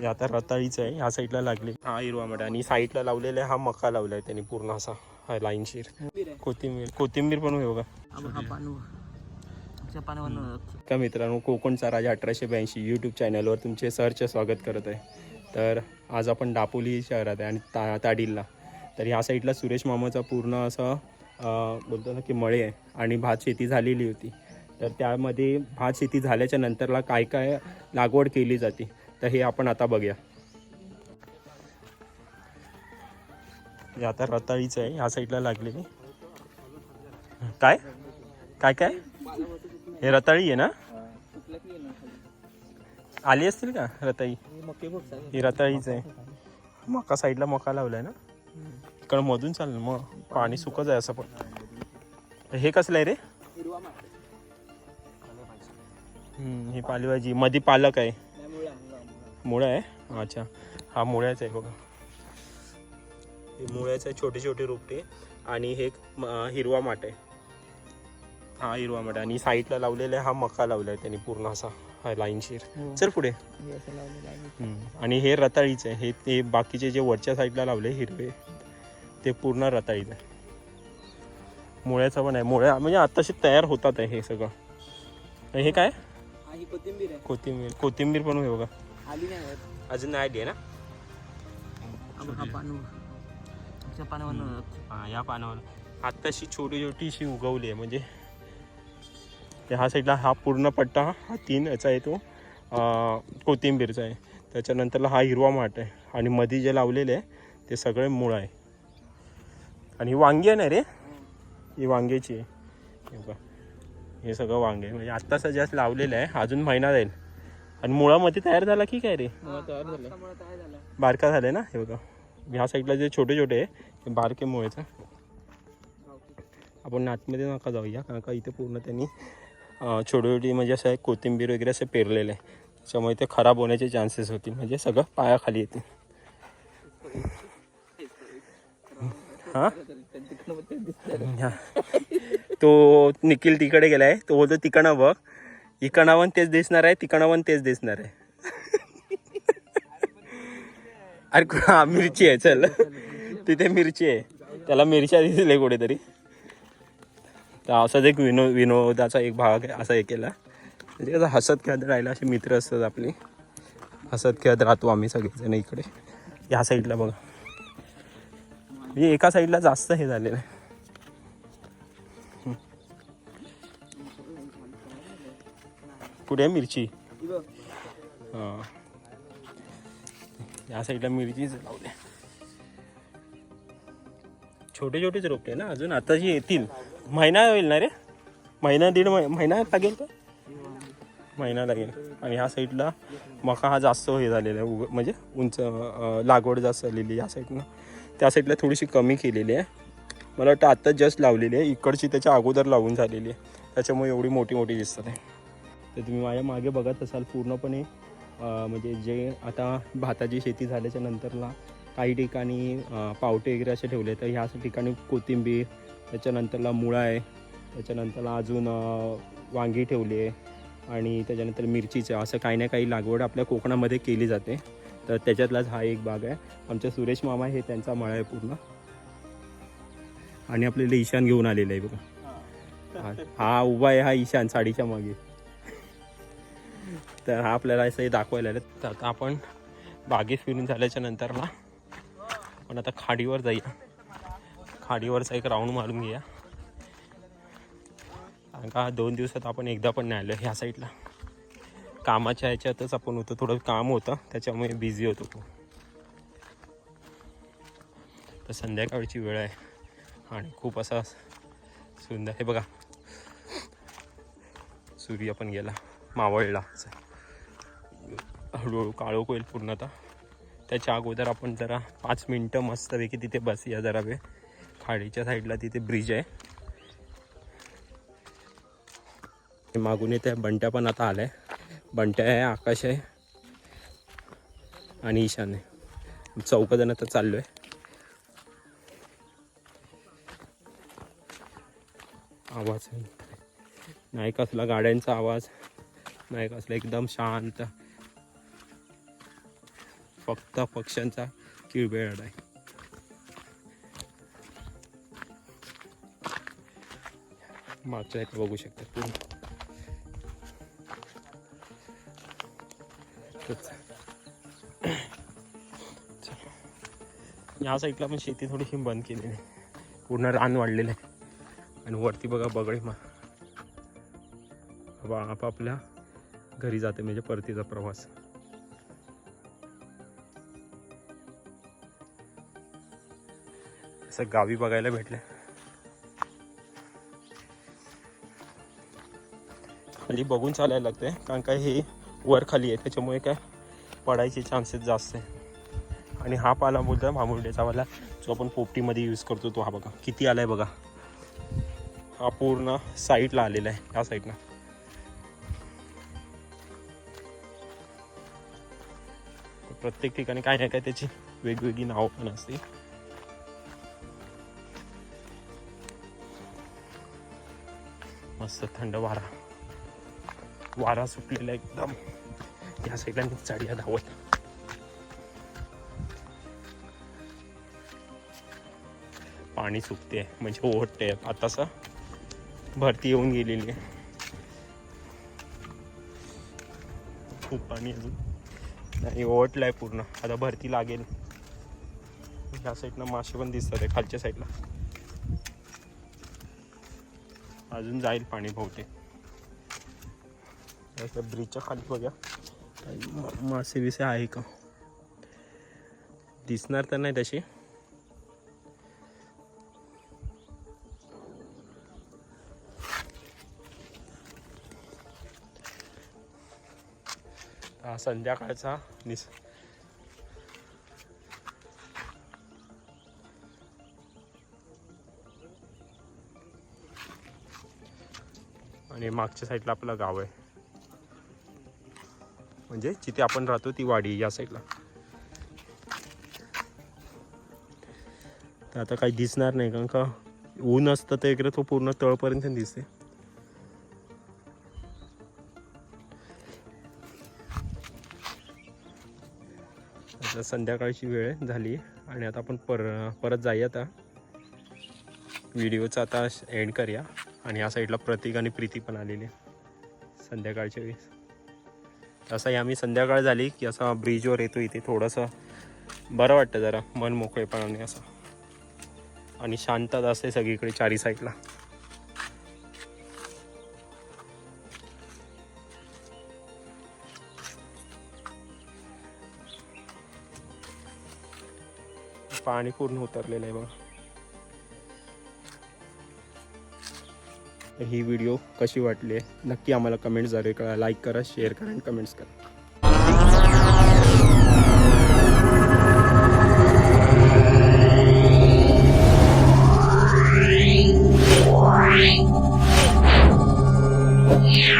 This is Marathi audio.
हे आता रताळीचं आहे ह्या साईडला लागले. हा हिरवा मठ आणि साईडला लावलेला आहे हा मका लावलाय त्यांनी पूर्ण असा हा लाईनशीर कोथिंबीर कोथिंबीर पण होय बघा. का मित्रांनो कोकणचा राजा अठराशे ब्याऐंशी यूट्यूब चॅनलवर तुमचे सरचे स्वागत करत आहे. तर आज आपण दापोली शहरात आहे आणि ता ताडीलला. तर ह्या साईडला सुरेश मामाचा पूर्ण असं बोलतो ना की मळे आहे आणि भात शेती झालेली होती. तर त्यामध्ये भात शेती झाल्याच्या नंतरला काय काय लागवड केली जाते? तर हे आपण आता बघूया. हे आता रताळीचं आहे ह्या साईडला लागलेली काय? काय काय? हे रताळी आहे ना? आली असतील का रताळी ही रताळीच आहे. मका साईडला मका लावलाय ना? इकडं मधून चालेल मग पाणी सुकच आहे असं पण. हे कसलं आहे रे? ही पालेभाजी. मध्ये पालक आहे. मुळा आहे. अच्छा. हा मुळ्याचा आहे बघा. हे मुळ्याचं आहे छोटे छोटे रोपटे आणि हे हिरवा माठ आहे. हा हिरवा माठ आणि साईडला लावलेला आहे हा मका लावलाय त्यांनी पूर्ण असा हा लाईनशीर चल पुढे. आणि हे रताळीचं आहे. हे ते बाकीचे जे वरच्या साईडला लावले हिरवे ते पूर्ण रताळीचं आहे. मुळ्याचं पण आहे. मुळ्या म्हणजे आताशी तयार होतात आहे हे सगळं. हे काय? ही कोथिंबीर आहे. कोथिंबीर. कोथिंबीर पण आहे बघा. आली नाही अजून नाही आली आहे ना पानावर या पानावर. आत्ताशी छोटी छोटी अशी उगवली आहे म्हणजे ते हा साईडला हा पूर्ण पट्टा हा तीन याचा आहे तो कोथिंबीरचा आहे. त्याच्यानंतरला हा हिरवा माठ आहे. आणि मध्ये जे लावलेले आहे ते सगळे मूळ आहे. आणि ही वांगी आहे ना रे? ही वांग्याची आहे. हे हे सगळं वांगे. म्हणजे आत्ताच जास्त लावलेलं आहे अजून महिना जाईल. आणि मुळामध्ये तयार झाला की काय रे? तयार झालं. बारका झाले ना? हे बघा. ह्या साईडला जे छोटे छोटे आहे ते बारके मुळेच. आपण आतमध्ये नका जाऊया कारण का इथे पूर्ण त्यांनी अं, छोटी छोटी म्हणजे असं आहे कोथिंबीर वगैरे असं पेरलेलं आहे. त्याच्यामुळे ते खराब होण्याचे चान्सेस होतील. म्हणजे सगळं पायाखाली येते हां? हा. तो निखिल तिकडे गेलाय. तो बोलतो तिकडं बघ. इकडं पण तेच दिसणार आहे तिकडं पण तेच दिसणार आहे. अरे कु- हा मिरची आहे चल. तिथे मिरची आहे. त्याला मिरच्या दिसले कुठेतरी. तर असाच एक विनो विनोदाचा एक भाग आहे असा हे केला. म्हणजे कसं हसत खेळत राहिला असे मित्र असतात आपले. हसत खेळत राहतो आम्ही सगळेजण इकडे. ह्या साईडला बघा. म्हणजे एका साईडला जास्त हे झालेलं आहे. पुढे आहे मिरची हां. या साईडला मिरचीच लावल्या छोटे छोटेच रोपटे ना अजून आताची येतील. महिना होईल ना रे? महिना दीड महि- महिना लागेल का? महिना लागेल. आणि ह्या साईडला मका हा जास्त हे झालेला आहे उग म्हणजे उंच लागवड जास्त झालेली या साईडनं त्या साईडला थोडीशी कमी केलेली आहे. मला वाटतं आत्ताच जस्ट लावलेली आहे. इकडची त्याच्या अगोदर लावून झालेली आहे. त्याच्यामुळे एवढी मोठी मोठी दिसतात आहे तर तुम्ही माझ्या मागे बघत असाल पूर्णपणे म्हणजे जे आता भाताची शेती झाल्याच्या नंतरला काही ठिकाणी पावटे वगैरे असे ठेवले तर ह्या ठिकाणी कोथिंबीर त्याच्यानंतरला मुळा आहे त्याच्यानंतरला अजून वांगी ठेवली आहे. आणि त्याच्यानंतर मिरचीचं असं काही ना काही लागवड आपल्या कोकणामध्ये केली जाते. तर त्याच्यातलाच हा एक भाग आहे. आमच्या सुरेश मामा हे त्यांचा मळा आहे पूर्ण. आणि आपल्याला ईशान घेऊन आलेला आहे बघा. हा- हा उभा आहे हा ईशान साडीच्या मागे. तर हा आपल्याला असं हे दाखवायला आलं तर आता आपण बागेत फिरून झाल्याच्या नंतरला आपण आता खाडीवर जाऊया. खाडीवरचा एक राऊंड मारून घेऊया. कारण का दोन दिवसात आपण एकदा पण नाही आलो ह्या साईडला कामाच्या ह्याच्यातच आपण होतो थोडं काम होतं त्याच्यामुळे बिझी होतो तो. तर संध्याकाळची वेळ आहे. आणि खूप असा सुंदर हे बघा. सूर्य पण गेला मावळला. हळूहळू काळोख होईल पूर्ण आता त्याच्या अगोदर आपण जरा पाच मिनटं मस्तपैकी तिथे बसूया जरा वेळ. खाडीच्या साईडला तिथे ब्रिज आहे. मागून येते बंट्या पण आता आलाय बंट्या आहे आकाश आहे आणि ईशान आहे. चौकजण आता चाललो आहे आवाज आहे. नाही कसला गाड्यांचा आवाज नाही कसला एकदम शांत. फक्त पक्ष्यांचा किळबेळ आहे मागच्या इथं बघू शकता पूर्ण या साईडला पण शेती थोडीशी बंद केलेली आहे. पूर्ण रान वाढलेलं आहे. आणि वरती बघा बगळे मा. आपापल्या घरी जाते म्हणजे परतीचा प्रवास. असं गावी बघायला भेटलं. खाली बघून चालायला लागते कारण काय हे वर खाली आहे त्याच्यामुळे काय पडायचे चान्सेस जास्त आहे. आणि हा पाला बोलतोय मामुर्डेचा वाला जो आपण पोपटीमध्ये यूज करतो तो हा बघा किती आलाय बघा. हा पूर्ण साईडला आलेला आहे या साईडला प्रत्येक ठिकाणी काय नाही काय त्याची वेगवेगळी नावं पण असते मस्त थंड वारा. वारा सुटलेला एकदम. या साईडला चढ्या धावत. पाणी सुकते म्हणजे ओढते आतासा भरती येऊन गेलेली आहे. खूप पाणी अजून. नाही ओढलाय पूर्ण. आता भरती लागेल. ह्या साईडनं मासे पण दिसतात आहे खालच्या साईडला. अजून जाईल पाणी बहुतेक. ब्रिजच्या खाली बघा मासे बिसे आहे का? दिसणार तर नाही तशी. हा संध्याकाळचा निस आणि मागच्या साईडला आपलं गाव आहे. म्हणजे जिथे आपण राहतो ती वाडी या साईडला. तर आता काही दिसणार नाही कारण का ऊन असतं तर इकडे तो पूर्ण तळपर्यंत दिसते. आता संध्याकाळची वेळ झाली आणि आता आपण पर परत जाऊया आता. व्हिडिओचा आता एंड करूया. आणि या साईडला प्रतीक आणि प्रीती पण आलेली आहे संध्याकाळच्या वेळेस. तसंही आम्ही संध्याकाळ झाली की असा ब्रिजवर येतो इथे. थोडंसं बरं वाटतं जरा. मन मोकळेपणाने असं. आणि शांतता असते सगळीकडे चारी साईडला. पाणी पूर्ण उतरलेलं आहे बघा. ही व्हिडिओ कशी वाटली आहे? नक्की आम्हाला कमेंटद्वारे करा. लाईक करा शेअर करा आणि कमेंट्स करा. Yeah.